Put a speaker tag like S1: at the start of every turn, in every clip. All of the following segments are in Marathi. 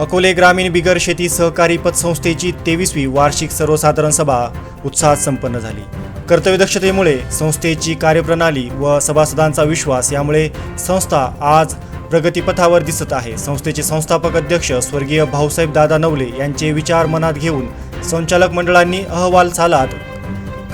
S1: अकोले ग्रामीण बिगर शेती सहकारी पतसंस्थेची तेवीसवी वार्षिक सर्वसाधारण सभा उत्साहात संपन्न झाली. कर्तव्यदक्षतेमुळे संस्थेची कार्यप्रणाली व सभासदांचा विश्वास यामुळे संस्था आज प्रगतीपथावर दिसत आहे. संस्थेचे संस्थापक अध्यक्ष स्वर्गीय भाऊसाहेब दादा नवले यांचे विचार मनात घेऊन संचालक मंडळांनी अहवाल सालात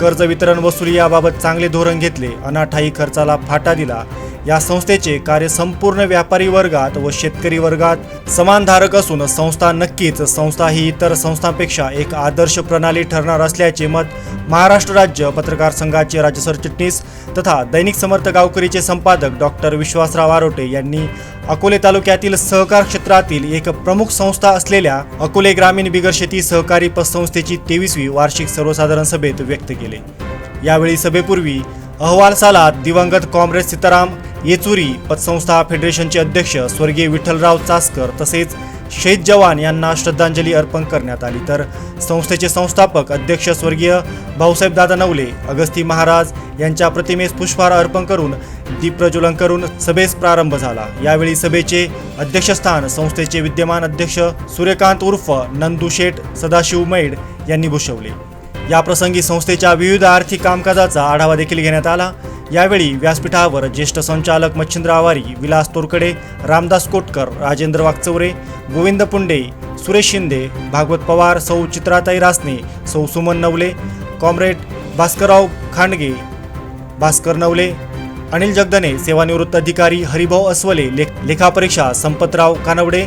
S1: कर्ज वितरण वसुली याबाबत चांगले धोरण घेतले. अनाठाई खर्चाला फाटा दिला. या संस्थेचे कार्य संपूर्ण व्यापारी वर्गात व शेतकरी वर्गात समानधारक असून संस्था नक्कीच संस्था ही इतर संस्थांपेक्षा एक आदर्श प्रणाली ठरणार असल्याचे मत महाराष्ट्र राज्य पत्रकार संघाचे राज्य सरचिटणीस तथा दैनिक समर्थ गावकरीचे संपादक डॉक्टर विश्वासराव आरोटे यांनी अकोले तालुक्यातील सहकार क्षेत्रातील एक प्रमुख संस्था असलेल्या अकोले ग्रामीण बिगर शेती सहकारी पतसंस्थेची तेवीसवी वार्षिक सर्वसाधारण सभेत व्यक्त केले. यावेळी सभेपूर्वी अहवाल सालात दिवंगत काँग्रेस सीताराम येचुरी पतसंस्था फेडरेशनचे अध्यक्ष स्वर्गीय विठ्ठलराव चासकर तसेच शहीद जवान यांना श्रद्धांजली अर्पण करण्यात आली. तर संस्थेचे संस्थापक अध्यक्ष स्वर्गीय भाऊसाहेब दादा नवले अगस्ती महाराज यांच्या प्रतिमेस पुष्पहार अर्पण करून दीपप्रज्वलन करून सभेस प्रारंभ झाला. यावेळी सभेचे अध्यक्षस्थान संस्थेचे विद्यमान अध्यक्ष सूर्यकांत उर्फ नंदू शेठ सदाशिव मैड यांनी भूषवले. याप्रसंगी संस्थेच्या विविध आर्थिक कामकाजाचा आढावा देखील घेण्यात आला. यावेळी व्यासपीठावर ज्येष्ठ संचालक मच्छिंद्र आवारी विलास तोरकडे रामदास कोटकर राजेंद्र वागचौरे गोविंद पुंडे सुरेश शिंदे भागवत पवार सौ चित्राताई रासने सौ सुमन नवले कॉम्रेड भास्करराव खांडगे भास्कर नवले अनिल जगदने सेवानिवृत्त अधिकारी हरिभाऊ अस्वले लेख लेखापरीक्षा संपतराव कानवडे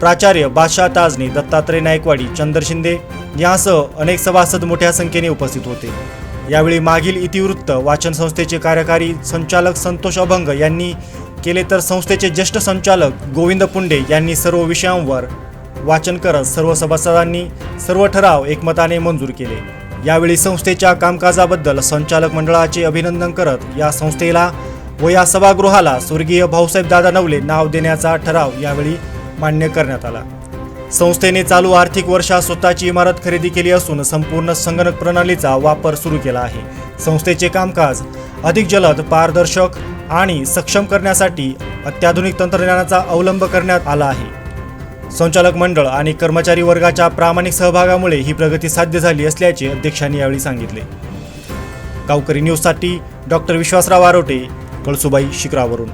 S1: प्राचार्य बादशाह ताजने दत्तात्रय नायकवाडी चंदर शिंदे यासह अनेक सभासद मोठ्या संख्येने उपस्थित होते. यावेळी मागील इतिवृत्त वाचन संस्थेचे कार्यकारी संचालक संतोष अभंग यांनी केले तर संस्थेचे ज्येष्ठ संचालक गोविंद पुंडे यांनी सर्व विषयांवर वाचन करत सर्व सभासदांनी सर्व ठराव एकमताने मंजूर केले. यावेळी संस्थेच्या कामकाजाबद्दल संचालक मंडळाचे अभिनंदन करत या संस्थेला व या सभागृहाला स्वर्गीय भाऊसाहेब दादा नवले नाव देण्याचा ठराव यावेळी मान्य करण्यात आला. संस्थेने चालू आर्थिक वर्षात स्वतःची इमारत खरेदी केली असून संपूर्ण संगणक प्रणालीचा वापर सुरू केला आहे. संस्थेचे कामकाज अधिक जलद पारदर्शक आणि सक्षम करण्यासाठी अत्याधुनिक तंत्रज्ञानाचा अवलंब करण्यात आला आहे. संचालक मंडळ आणि कर्मचारी वर्गाच्या प्रामाणिक सहभागामुळे ही प्रगती साध्य झाली असल्याचे अध्यक्षांनी यावेळी सांगितले. गावकरी न्यूजसाठी डॉक्टर विश्वासराव आरोटे कळसुबाई शिखरावरून